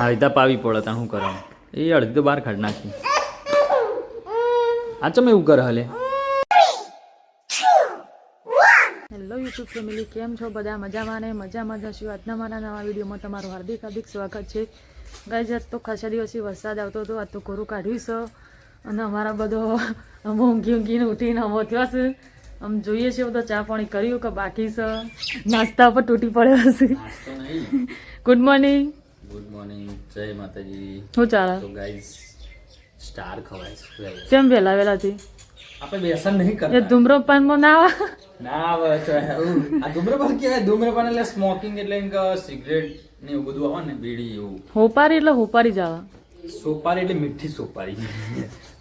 હા એ પાવી પડે ત્યાં શું કરવાનું? એ અડધી તો બહાર કાઢ નાખી. આ ચમ એવું કરે હલે? હેલો યુટ્યુબ ફેમિલી કેમ છો બધા? મજામાં ને? મજામાં જશો આજના મારા નવા વિડીયોમાં તમારું હાર્દિક હાર્દિક સ્વાગત છે. ગઈ આજ તો ખાસા દિવસથી વરસાદ આવતો હતો. આજ તો કોરું કાઢ્યું છે. અને અમારા બધો અમે ઊંઘી ઊંઘીને ઉઠીને અમો થયો છે. આમ જોઈએ છીએ બધો ચા પાણી કર્યું કે બાકી છે? નાસ્તા પર તૂટી પડ્યો હશે. ગુડ મોર્નિંગ ગુડ મોર્નિંગ જય માતાજી. શું ચાલે? તો ગાઈઝ સ્ટાર ખવાય છે. કેમ વેલા વહેલાથી? આપણે વ્યસન નહીં એ ધૂમ્રપાનમાં ના આવે ના બસ આ ધૂમ્રપાન કહેવાય. ધૂમ્રપાન એટલે સ્મોકિંગ એટલે એમ કે સિગરેટ ને એવું બધું આવે ને બીડી એવું. હોપારી એટલે હોપારી જ આવે. સોપારી એટલે મીઠી સોપારી.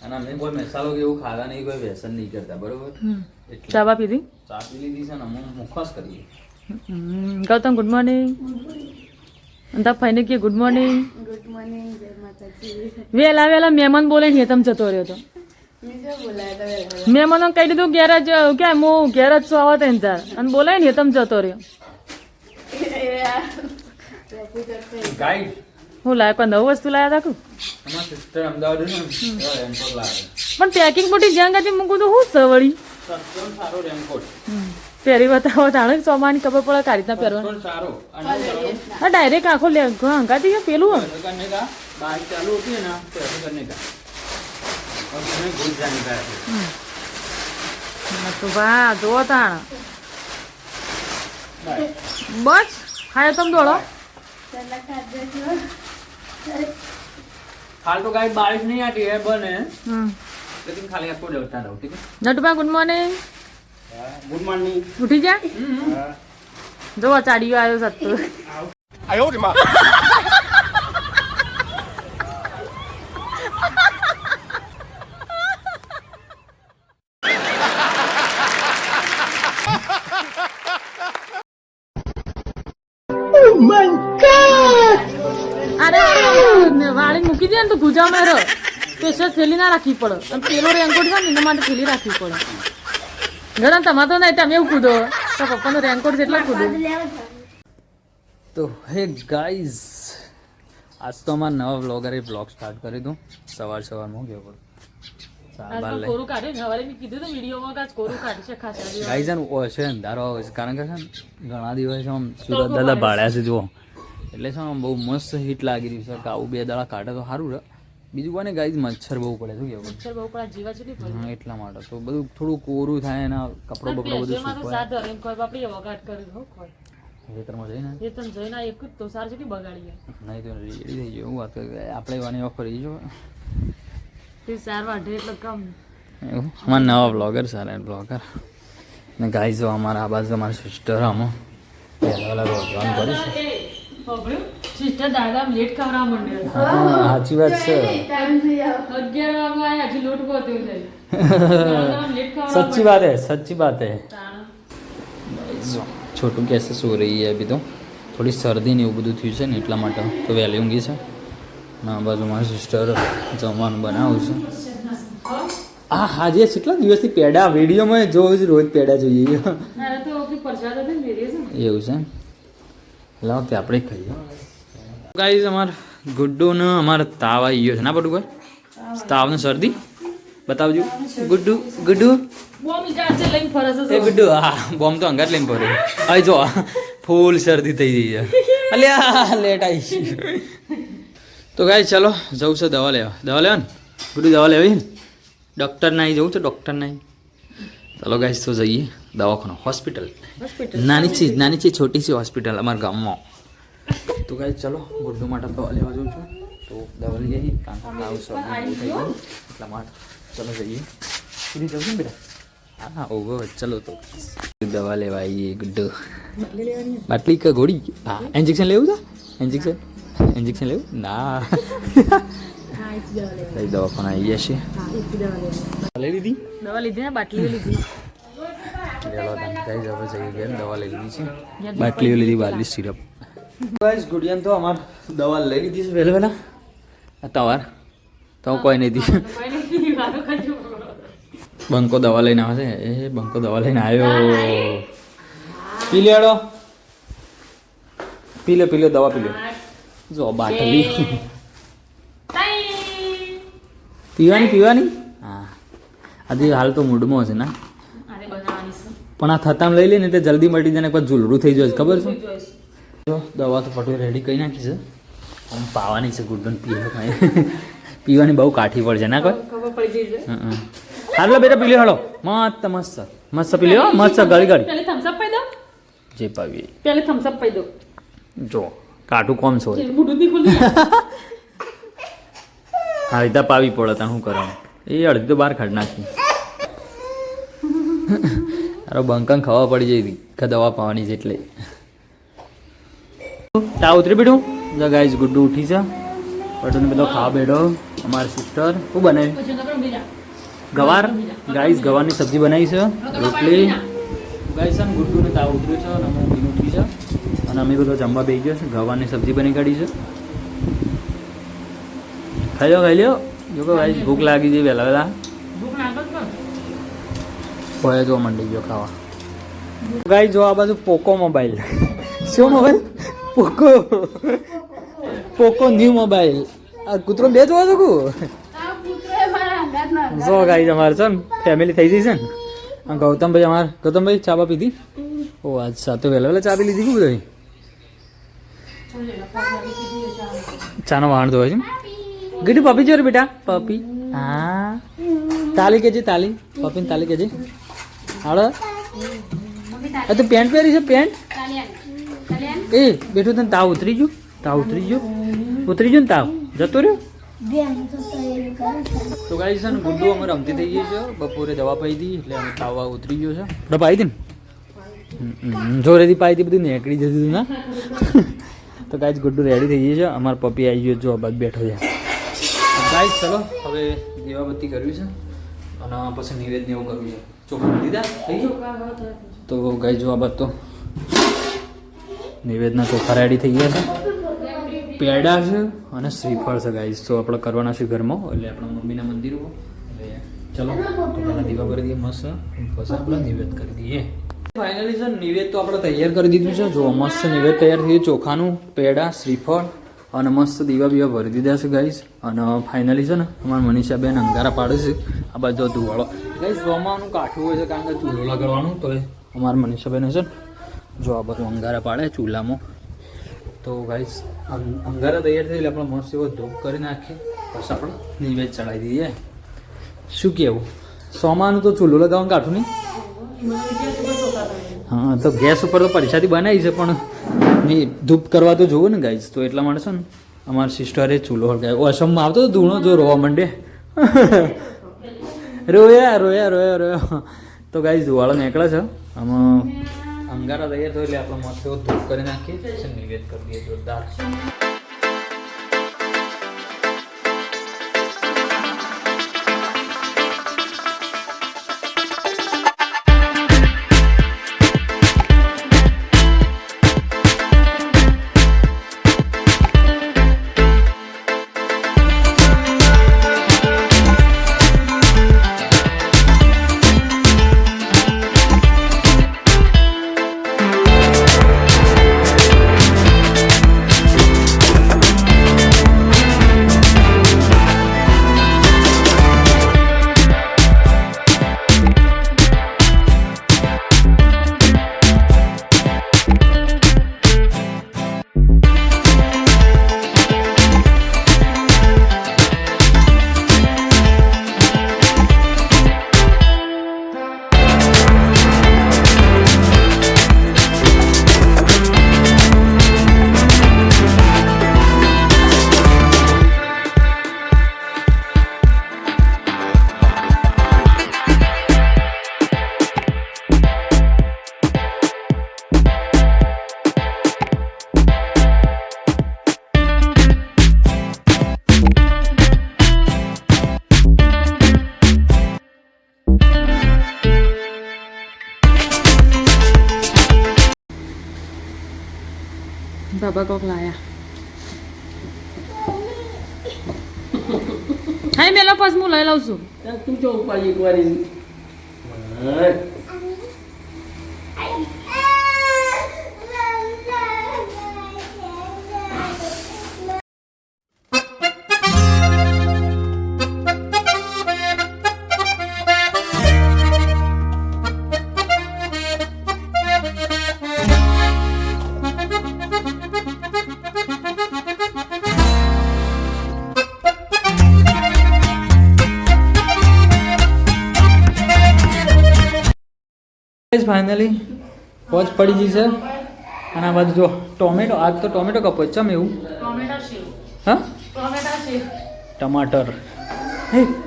અને અમે કોઈ મસાલો કે એવું ખાધા નહીં કોઈ વ્યસન નહીં કરતા બરોબર. ચા બા પીધી? ચા પી લીધી છે ને અમે મુખવાસ કરીએ ગૌતમ ગુડ મોર્નિંગ અંતા ફાઈને કે ગુડ મોર્નિંગ વેલા વેલા મહેમાન બોલે ને તમ જતો રહ્યો તો. મહેમાનો કહી દીધું ઘેર જ કે હું ઘેર જ છું આવતા તો તાર. અને બોલાય ને તમ જતો રહ્યો. હું લાય પણ નવું વસ્તુ લાયા તા ને પણ પેકિંગ મોટી જ્યાં ગાજી મૂકું તો હું સવળી? સારો રેનકોટ પહેરી બતાવો તાણે ચોમાની ખબર પડે કારી રીતના પહેરવાનું સસ્તો ને સારો અને શું કરવાનું? હા ડાયરેક્ટ આખો લે હંગાતી કે પેલું હે. ऐसे करने का बाइक चालू होती है ना तो ऐसे करने का और उसमें घुस जाने का ऐसे ના તો ભા જો તાણ બસ ખાય તમ દોડો हाल तो गाइस बारिश नहीं आती है बन है હમ लेकिन खाली आपको डरता रहो ठीक है નટુભા ગુડ મોર્નિંગ ઉઠી જા. જો ચાડીઓ આવ્યો સત્તુ. આયો રે માં. વાળી મૂકી દે ને તો ગુજા મારો. સ્પેશિયલ થેલી ના રાખવી પડે. અને પેલો રેનકોટ છે એના માટે થેલી રાખવી પડે. ઘણા તમાતો તો નહીં તમે એવું કૂદો તો પપ્પાનો રેનકોટ જેટલા કૂદો તો હે ગાઈઝ આજ તો અમારા નવા બ્લોગરે બ્લોગ સ્ટાર્ટ કરી દઉં. સવાર સવારમાં ગયો પડું સવારે એટલે છે આમ બહુ મસ્ત હીટ લાગી રહ્યું છે આવું બે દાડા કાઢે તો સારું રહે બીજું કોને ગાઈઝ મચ્છર બહુ પડે શું કેવું મચ્છર બહુ પડે જીવા જેટલી પડે. હા એટલા માટે. તો બધું થોડું કોરું થાય એના કપડો બપડો બધું સુકાય. સુકવાય સાત ધરીને બાપડી વગાટ કરી હો ખોય. ખેતરમાં જઈને? એ તમે જોઈને એક જ તો સાર જેટલી બગાડીએ નહીં તો રેડી થઈ ગયો વાત કરે. આપણે વાની ઓફર એ જો. તે સાર વાઢે એટલે કમ. અમારા નવા બ્લોગર સારા બ્લોગર ને ગાઈ જો અમારા આ બાજુ અમારા સિસ્ટર આમાં પહેલા પહેલા રોજગાર કરી છે. સિસ્ટર દાદા લેટ ખવડાવવા માંડ્યો હા સાચી વાત છે અગિયાર વાગે આયા હજી લોટ ગોત્યો છે દાદા લેટ ખવડાવવા સચ્ચી બાત है सच्ची बात है તાણ. જો છોટું कैसे सो रही है अभी तो થોડી શરદી ને એવું બધું થયું છે ને એટલા માટે તો વહેલી ઊંઘી છે ના આ બાજુ મારી સિસ્ટર જમવાનું બનાવું છે આ હાજે કેટલા દિવસથી પેડા વિડીયોમાં જોઉં છું રોજ પેડા જોઈએ અરે તો આપણી પ્રસાદ હતી ને મેરી છે ને એવું છે એમ? લાવો તે આપણે ખાઈએ. ગાઈઝ અમાર ગુડ્ડુ ને અમારે તાવ આવી ગયો છે. ના પડું ભાઈ તાવ ને શરદી? બતાવજો. ગુડ્ડુ ગુડ્ડુ? ફરે એ ગુડ્ડુ હા બોમ્બ તો અંગાત લઈને પડે અહીં જો ફૂલ શરદી થઈ ગઈ છે. અલ્યા લેટ આવી તો ગાઈ ચલો જવું છે દવા લેવા. દવા લેવા ને ગુડ્ડુ દવા લેવી ને ડૉક્ટર નહીં જવું છે? ડૉક્ટર નાઈ ચલો ગાઈસ તો જઈએ દવાખાનો હોસ્પિટલ નાની છે નાની છે છોટી છે હોસ્પિટલ અમારા ગામમાં તો ગાઈ ચલો ગુડ્ડુ માટે દવા લેવા જઉં છું તો દવા લઈ જઈએ કારણ કે આવું સર એટલા માટે ચલો જઈએ સુધી જવું બેટા હા ઓગો ચલો તો દવા લેવા આવીએ ગુડ્ડુ બાટલી કે ગોળી હા ઇન્જેક્શન લેવું છે ઇન્જેક્શન ઇન્જેક્શન લેવું ના કઈ દવાખાના એક દવા લઈ લીધી? દવા લીધી ને બાટલી લીધી. દવા લઈ લીધી છે. બાટલીઓ લીધી બારવી સિરપ. ગાઈસ ગુડિયન તો અમાર દવા લઈ લીધી છે વહેલા વહેલા. તવાર તો કોઈ નહીં દી. કોઈ નથી વાતો કરજો. બંકો દવા લઈને આવે છે. એ બંકો દવા લઈને આવ્યો. પી લેડો પી લે પી લે દવા પી લે જો બાટલી. પીવાની પીવાની? હા. આજે હાલ તો મૂડમાં છે ના? પણ આ થતામ લઈ લે ને તે જલ્દી મટી જાય પછી ઝૂલરું થઈ જાય ખબર છે? જો દવા તો ફટો રેડી કરી નાખી છે. આમ પાવાની છે ગુડન પીવા કાંઈ પીવાની બહુ કાઠી પડશે ના કોઈ? ખબર પડી જઈ છે. હં, હં. હાલો બેટા પી લ્યો હાલો. મસ્ત મસ્ત. મસ્ત પી લ્યો મસ્ત ગળી ગળી. પેલી થમ્સઅપ પાઈ દો. જે પાવી. થમ્સ થમ્સઅપ પાઈ દો. જો કાઠું કોમ છો મોઢું નહીં ખુલ્લું હા રીતે પાવી પડે ત્યાં શું કરવાનું એ અડધી તો બહાર કાઢી નાખી. અરે બંકન ખાવા પડી જઈ કે દવા પાવાની છે એટલે. તા ઉતરી બેઠું? જો ગાઈસ ગુડ્ડુ ઉઠી છે પટુને બધો ખાવા બેઠો અમારી સિસ્ટર શું બનાવ્યું ગવાર? ગાઈસ ગવારની સબ્જી બનાવી છે. રોટલી. ગાઈઝ ને ગુડ્ડુને તાવ ઉતર્યો છે અને અમે ઉઠી છે અને અમે બધો જમવા બેસી ગયો છે. ગવારની સબ્જી બની કાઢી છે. ખાઈ લો ખાઈ લ્યો જો કે ભાઈ ભૂખ લાગી છે વહેલા વહેલા. ભય જોવા માંડી ગયો ખાવા. ગાઈ જો આ બાજુ પોકો મોબાઈલ. શું mobile? Poco. Poco new mobile. આ કૂતરો બે જોવા શકું જો ગાઈ અમારે છે ને ફેમિલી થઈ જઈ છે ને. આ ગૌતમભાઈ અમારે ગૌતમભાઈ ચા બા પીધી ઓ અચ્છા તો વહેલા વહેલા ચા પી લીધી કે બધું? ચાનો વાહણ ધોવાય છે ગીટુ પપી ચોર બેટા પપી હા તાલી કેજે તાલી પપીને તાલી કેજે હાડો આ તું પેન્ટ પહેરી છે પેન્ટ એ બેઠું તને તાવ ઉતરી ગયું તાવ ઉતરી ગયો ઉતરી ગયો ને તાવ જતો રહ્યો તો ગાઈ છે ને ગુડ્ડુ અમે રમતી થઈ ગઈ છે બપોરે દવા પાઈ દી એટલે અમે તાવ ઉતરી ગયો છે આપણે પાઈ હતી ને જોરેથી પાઈ હતી બધી નીકળી જતી હતું ના તો ગાઈસ ગુડ્ડુ રેડી થઈ ગઈ છે અમારો પપ્પી આવી ગયો જો બાદ બેઠો છે ગાઈસ ચલો હવે દીવાબત્તી કરવી છે અને પછી નિવેદન એવું કરવું છે. ચોખા લીધા? થઈ ગયું? તો ગાઈ જો આ તો નિવેદના ચોખા રેડી થઈ ગયા છે. પેડા છે અને શ્રીફળ છે ગાઈસ. તો આપણે કરવાના છે ઘરમાં એટલે આપણા મમ્મીના મંદિરમાં એટલે ચલો તો દીવા કરી દઈએ મસ્ત. પછી આપણે નિવેદ કરી દઈએ. ફાઇનલી સર નિવેદ તો આપણે તૈયાર કરી દીધું છે. જો મસ્ત નિવેદ તૈયાર થઈ ચોખાનું પેડા શ્રીફળ. અને મસ્ત દીવા બીવા ભરી દીધા છે ગાઈસ અને ફાઇનલી છે ને અમારા મનીષાબેન અંગારા પાડે છે. આ બાજુ ધુવાળો ગાઈસ જોવાનું કાઠું હોય છે કારણ કે ચૂલો લગાડવાનું તો એ અમારા મનીષાબેન છે ને જો આ બધું અંગારા પાડે ચૂલામાં. તો ગાઈસ અંગારા તૈયાર થઈ એટલે આપણે મસ્ત એવો ધૂપ કરી નાખીએ. પછી આપણે નિવેદ ચડાવી દઈએ. શું કેવું? સોમાનું તો ચૂલો લગાવવાનું કાઠું નહીં? હા તો ગેસ ઉપર તો પરીક્ષાથી બનાવી છે પણ ની ધૂપ કરવા તો જોવું ને ગાઈઝ તો એટલા માટે છે ને, અમારા સિસ્ટરે ચૂલો હળગાવ્યો અસમમાં આવતો ધૂણો? જો, રોવા માંડે. રોયા રોયા રોયા રોયા. તો ગાઈઝ ધુવાળો નીકળે છે. આમાં અંગારા તૈયાર થયો એટલે આપણે મસ્ત એવો ધૂપ કરી નાખીએ. છે નિવેદ કરી દઈએ, જોરદાર. બાબા કોક લાયા. હા મેલા પાસ હું લઈ લઉં છું. તું જો ઉપાડી એક ફાઇનલી પોચ પડી જશે છે. અને આ બાજુ જો ટોમેટો આજ તો ટોમેટો કપો ચમ એવું? હા? ટમાટર.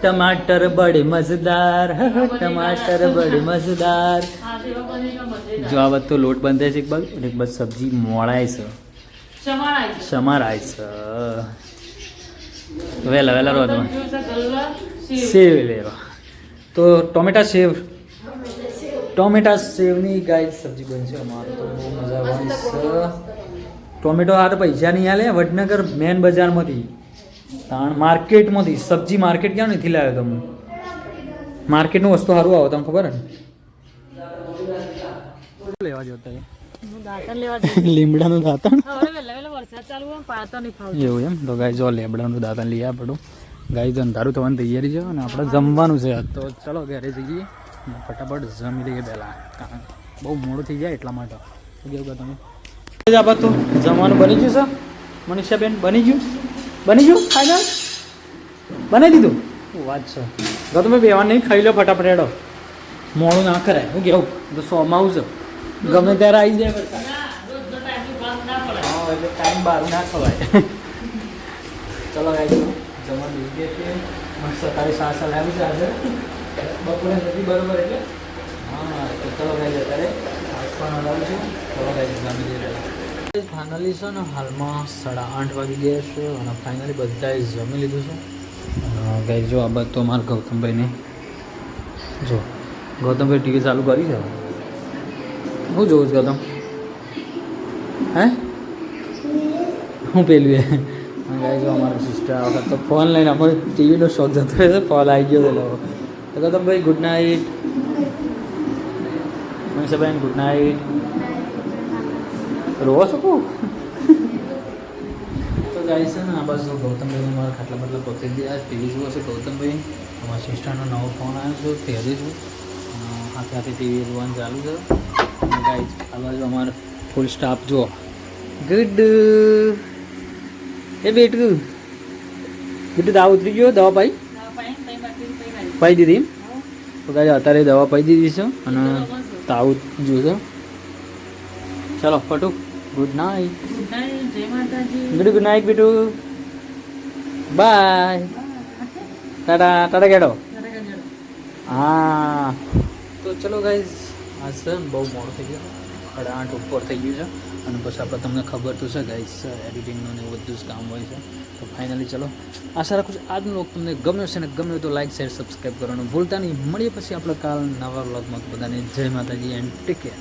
ટમાટર બડે મજેદાર. ટમાટર બડે મજેદાર. જો આ તો લોટ બંધાય છે એક બાજુ અને એક બાજુ સબ્જી મોળાય છે. સમારાય છે. વહેલા વહેલા રહો સેવ સેવ લેવા. તો ટોમેટા સેવ ટોમેટા સેવની ગાય સબ્જી બનશે અમારું તો બહુ મજા આવવાની ટોમેટો આ તો પૈસા નહીં હાલે વડનગર મેન બજારમાંથી. તાણ માર્કેટમાંથી સબ્જી માર્કેટ ક્યાં નથી લાવ્યો તમે? માર્કેટનું વસ્તુ સારું આવો તમને ખબર ને? લેવા જતા લીમડાનું દાંતણ? એવું એમ? તો ગાય જો લેબડાનું દાંતણ લઈ આ પડું. ગાય અંધારું થવાની તૈયારી છે અને આપણે જમવાનું છે તો. ચલો ઘરે જઈએ. ફટાફટ જમી લઈએ પહેલાં કારણ બહુ મોડું થઈ જાય એટલા માટે. કેવું કે તમે? આ તો જમવાનું બની ગયું સર મનીષાબેન બની ગયું? બની ગયું? ફાઇનલ બનાવી દીધું? વાત છે? તો તમે બેવા નહીં ખાઈ લો ફટાફટ રેડો મોડું ના કરાય હું કેવું તો સોમાં આવું છે ગમે ત્યારે આવી જાય ટાઈમ બહાર ના ખવાય. ચલો ગાઈ જમવાનું લઈ સાત લાવી છે આજે. બપોરે નથી બરોબર એટલે? હા તો ચલો ગાઈ અત્યારે પણ હલાવું છું. ચલો ગાઈ રહ્યા ફાઇનલી છે ને હાલમાં સાડા આઠ વાગી ગયા છે અને ફાઇનલી બધાએ જમી લીધું છે. ગાઈ જો આ બાદ તો અમારા ગૌતમભાઈને જો ગૌતમભાઈ ટીવી ચાલુ કરી છે. હું જોઉં છું ગૌતમ. હે? હું પેલું એ. ગાય જો અમારા સિસ્ટર આ વખત તો ફોન લઈને અમારે ટીવીનો શોખ જતો રહે છે ફોન આવી ગયો છે લોકો તો કહો ભાઈ ગુડ નાઇટ મનીષાબેન ગુડ નાઇટ રોવો કહું તો ગાય છે ને, આ બાજુ ગૌતમભાઈ મારા ખાટલા બાટલા પહોંચી દીધા. ટીવી જુઓ છે ગૌતમભાઈ. અમારા સિસ્ટરનો નવો ફોન આવ્યો છે પહેરી છું હાથે આખી ટીવી જોવાનું ચાલુ છે ગાય છે આ બાજુ અમારો ફૂલ સ્ટાફ જુઓ. ગુડ એ બેટું. બેટું દાવ ઉતરી ગયો, દવા પાઈ દવા પાઈ તઈ બાકી તઈ રાઈ પાઈ દીધી? તો કાંઈ અત્યારે દવા પાઈ દીધી છે અને તાવ જોશે ચાલો ફટુ. Good night good good night બેટુ. Bye Tata Tata કેડો? હા. તો ચલો ગાઈઝ આ છે બહુ મોડું થઈ ગયું. સાડા આઠ ઉપર થઈ ગયું છે. અને પછી આપણે તમને ખબર તો છે ગાઈસ એડિટિંગનું ને બધું જ કામ હોય છે. તો ફાઇનલી ચલો, આશા રાખું છું આજનો લોક તમને ગમ્યો છે ને ગમ્યો તો લાઈક શેર સબસ્ક્રાઈબ કરવાનું ભૂલતા નહીં. મળીએ પછી આપણે કાલ નવા વ્લોગમાં બધાને જય માતાજી એન્ડ ટેક કેર